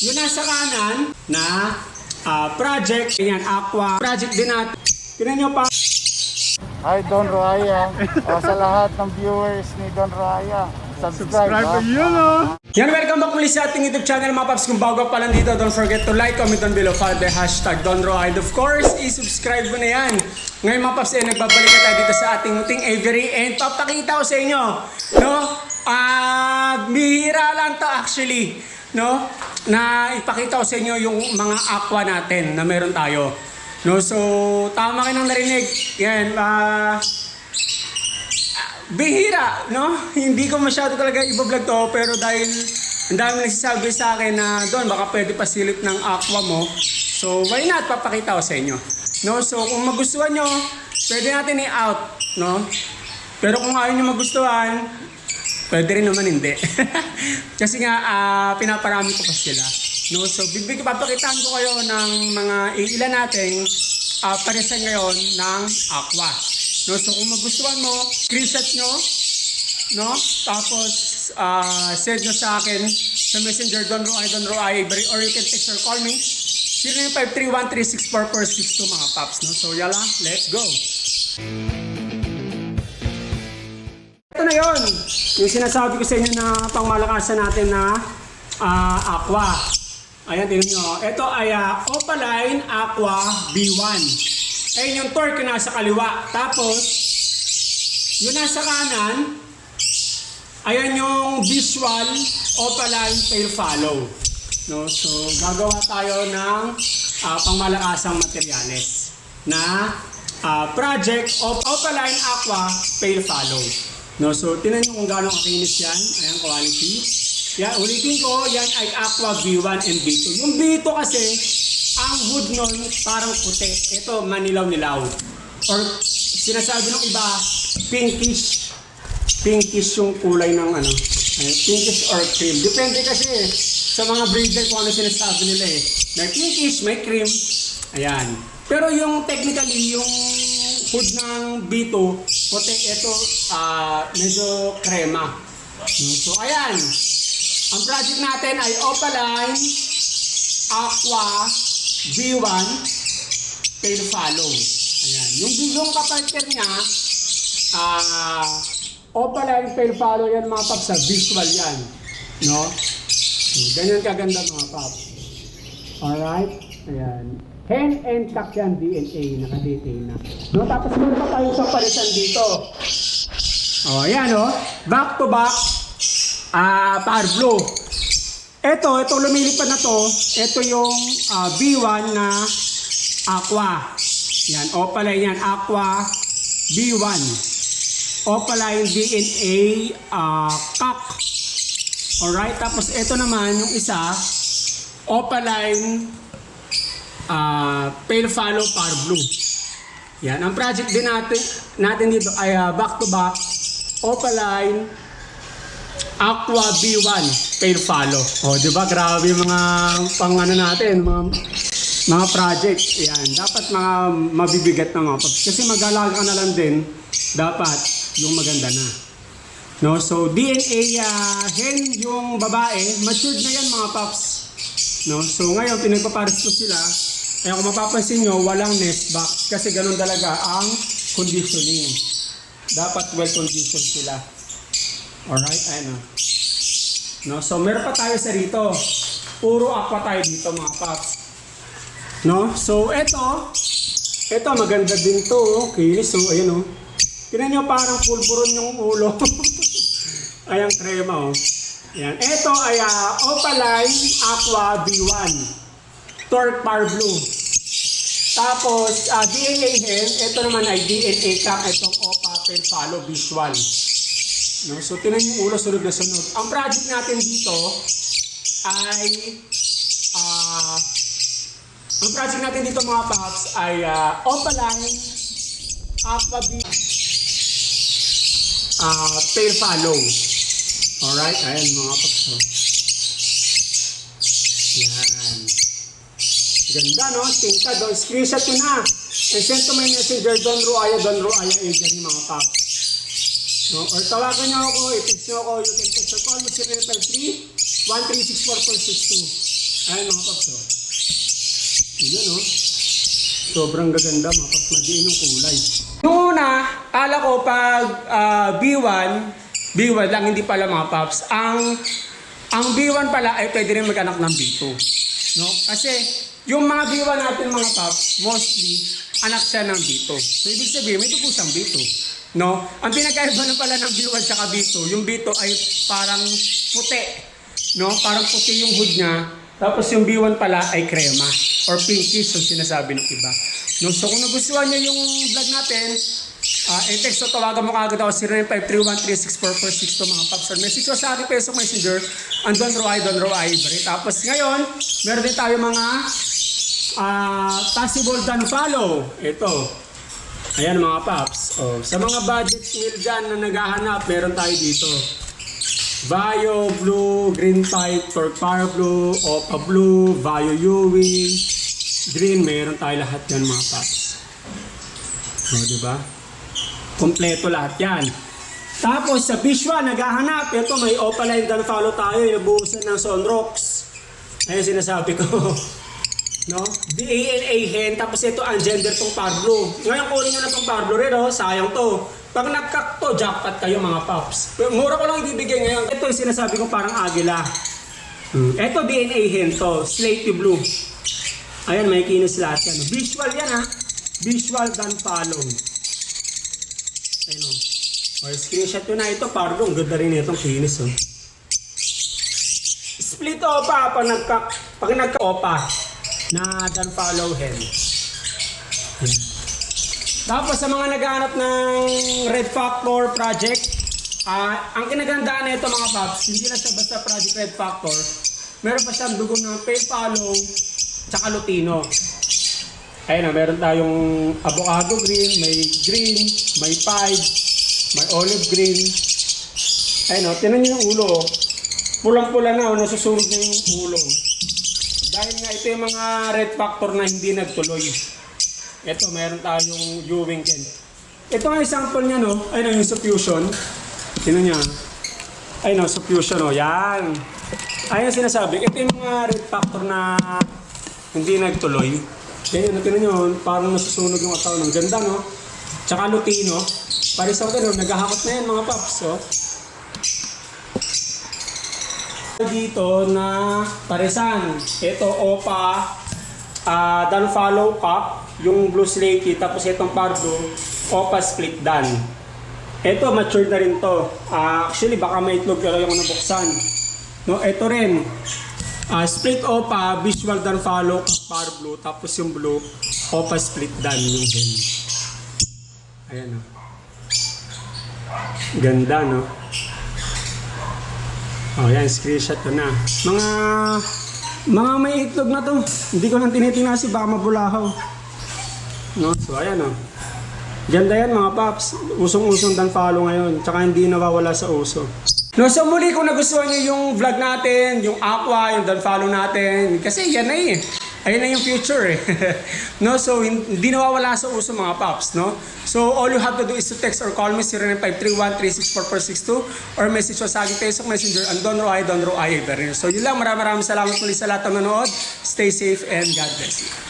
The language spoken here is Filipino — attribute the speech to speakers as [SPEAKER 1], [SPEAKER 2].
[SPEAKER 1] Yung nasa kanan na ah, project, yan, Aqua, project din natin. Tinan nyo pa,
[SPEAKER 2] Hi Don Roaya. O, sa lahat ng viewers ni Don Roaya, subscribe.
[SPEAKER 3] Subscribe to yun, oh.
[SPEAKER 1] Yan, welcome back muli sa ating YouTube channel mga paps. Kung bago pa lang dito, don't forget to like, comment down below, follow the hashtag DonRoy. And of course, i-subscribe mo na yan. Ngayon mga paps, eh, nagbabalik na tayo dito sa ating muting Avery and papakita ko sa inyo, no? Ah, bihira lang to actually, no? Na ipakita ko sa inyo yung mga aqua natin na meron tayo. No, so tama kayo nang narinig. Yan, ah bihira, no? Hindi ko masyado talaga i-vlog to, pero dahil ang dami nagsasabi sa akin na doon, baka pwede pasilip ng aqua mo. So, why not? Papakita ko sa inyo. No? So, kung magustuhan nyo, pwede natin i-out, no? Pero kung ayaw nyo magustuhan, pwede rin naman hindi. Kasi nga, ah, pinaparami ko pa sila. No? So, bibig papakitaan ko kayo ng mga ilan nating uh, parisan ngayon ng aqua. No? So, kung magustuhan mo, screenshot nyo, no? Tapos, ah, send nyo sa akin sa messenger, Don Roy, Don Roy, or you can text or call me. 0953-1364462 mga paps, no? So, yala, let's go! Na yon Yung sinasabi ko sa inyo na pangmalakasan natin na ah, aqua. Ayan, tingnan nyo. Ito ay ah, Opaline Aqua B1. Ayun yung torque na nasa kaliwa. Tapos, yung nasa kanan, ayan yung visual Opaline Tail Follow. No? So, gagawa tayo ng ah, pangmalakasang materyales na ah, project of Opaline Aqua Tail Follow. No, so tinan nyo kung gaano kakinis yan. Ayan, quality. Yan, ulitin ko, yan ay Aqua V1 and V2. Yung V2 kasi, ang hood nun parang puti. Ito, manilaw-nilaw. Or sinasabi ng iba, pinkish. Pinkish yung kulay ng ano. Ayan, pinkish or cream. Depende kasi sa mga breeder kung ano sinasabi nila eh. May pinkish, may cream. Ayan. Pero yung technically, yung hood ng B2, puti, ito ah, medyo krema. So ayan, ang project natin ay Opaline Aqua V1 Tail Follow. Ayan, yung bigyong kapartner niya, ah, Opaline Tail Follow yan mga paps, sa visual yan. No? So, ganyan kaganda mga paps. Alright? Ayan. Hen and cock yan, DNA, naka-detail na. No, tapos meron pa tayo isang palitan dito. Oh, ayan oh. Back to back. Ah, power blue. Ito, ito lumilipad na to. Ito yung ah, B1 na aqua. Yan, opaline yan. Aqua B1. Opaline DNA ah, cock. Alright, tapos ito naman yung isa. Opaline ah pale follow power blue. Yan, ang project din natin natin dito ay ah, back to back Opaline Aqua B1 pale follow. Oh, 'di ba? Grabe mga pang ano natin, mga mga project. Yan, dapat mga mabibigat na mga. Kasi mag-alaga ka na lang din, dapat yung maganda na. No, so DNA ah, hen yung babae, matured na yan mga paps. No, so ngayon pinagpapares ko sila. Kaya kung mapapansin nyo, walang nest box kasi ganun talaga ang conditioning. Dapat well conditioned sila. Alright, ayun o. No, so meron pa tayo sa rito. Puro aqua tayo dito mga paps. No, so eto, eto maganda din to. Oh. Kinis oh, ayun oh. Tingnan nyo parang pulburon yung ulo. Ayan, krema oh. Yan. Ito ay ah, Opaline Aqua V1. Torque Power Blue. Tapos, ah, DNA hen, ito naman ay DNA cap, itong OPA Pen Follow Visual. No? So, tinan yung ulo, sunod na sunod. Ang project natin dito ay, ah, ang project natin dito mga paps ay uh, Opaline Aqua V ah Tail Follow. Alright, ayan mga paps. oh. Yan. Ganda no? Tingka doon. Screenshot ko na. And send to my messenger, Don Ruaya, Don Ruaya, agent mga paps. No? Or tawagan niyo ako, i-text niyo ako, you can text or call me 0953 1364462. Ayan mga paps oh. Ayan oh. Sobrang gaganda mga paps. Madiin yung kulay. Noong kala ko pag ah, B1, B1 lang hindi pala mga paps. Ang ang B1 pala ay pwede rin mag-anak ng B2. No? Kasi yung mga B1 natin mga paps, mostly anak siya ng B2. So ibig sabihin, may dugo siyang B2. No? Ang pinagkaiba na pala ng B1 at B2, yung B2 ay parang puti. No? Parang puti yung hood niya. Tapos yung B1 pala ay krema or pinkish yung sinasabi ng iba. No? So kung nagustuhan niyo yung vlog natin, Ah, uh, text o tawagan mo kagad ako 0953-136-4462 mga paps or message ko sa aking Facebook Messenger ang Don Roy, Don Roy Ivory. Tapos ngayon, meron din tayo mga ah possible done follow. Ito. Ayan mga paps. Oh, sa mga budget meal dyan na naghahanap, meron tayo dito. Vayo Blue, Green Torque Power Blue, Opa Blue, Vayo Ewing, Green, meron tayo lahat yan mga paps. O, di ba? Kompleto lahat yan. Tapos sa visual, naghahanap. Ito, may opaline dan follow tayo. Nabuhusan ng sunrocks. Ayun sinasabi ko. no? DNA hen. Tapos ito, ang gender tong Pablo. Ngayon, kunin nyo na tong Pablo rin, oh. Sayang to. Pag nagkak to, jackpot kayo mga paps. Mura ko lang ibibigay ngayon. Ito yung sinasabi ko parang agila. Hmm. Ito, DNA hen to. Slaty blue. Ayan, may kinis lahat yan. Visual yan, ha? Visual dan follow. Ayun o. Or screenshot nyo na ito. Pardo, ang ganda rin itong kinis o. Split opa pag nagka pag nagka-opa na dan follow hen. Yan. Tapos sa mga naghahanap ng Red Factor project, ah ang kinagandaan nito mga paps, hindi lang siya basta project Red Factor, meron pa siyang dugo ng pay follow, tsaka lutino. Ayun na, meron tayong avocado green, may green, may pied, may olive green. Ayun o, tinan niyo yung ulo. oh. Pulang-pula na, oh, nasusunog na yung ulo. Dahil nga ito yung mga red factor na hindi nagtuloy. Ito, meron tayong Ewing Ken. Ito nga yung sample niya, no? O, yung suffusion. Tinan niya. Ayun o, suffusion o. Yan. Ayun ang sinasabi. Ito yung mga red factor na hindi nagtuloy. Kaya yun, tinan nyo, parang nasusunog yung ataw ng ganda, no? Tsaka lutino. Paris ako ganun, naghahakot na yan mga paps, oh. Dito na paresan. Ito, Opa, ah Dan Follow Cup, yung Blue Slaty, tapos itong Pardo, Opa Split Dan. Ito, matured na rin to. Ah, actually, baka may itlog pero yung nabuksan. No, ito rin. Ah, split opa, visual dan follow, par blue, tapos yung blue, opa split dan yung hen. Ayan o. Ganda no? Oh, yan, screenshot ko na. Mga, mga may itlog na to. Hindi ko nang tinitingnan si baka mabulahaw. No? So, ayan o. Ganda yan mga paps. Usong-usong dan follow ngayon. Tsaka hindi nawawala sa uso. No, so muli kung nagustuhan niyo yung vlog natin, yung aqua, yung dan follow natin, kasi yan na eh. Ayun na yung future eh. no, so hin- hindi nawawala sa uso mga paps, no? So all you have to do is to text or call me 0953136442 or message ko sa aking Facebook Messenger ang Don Roy, Don Roy Iberin. So yun lang, maraming maraming salamat muli sa lahat ng nanood. Stay safe and God bless you.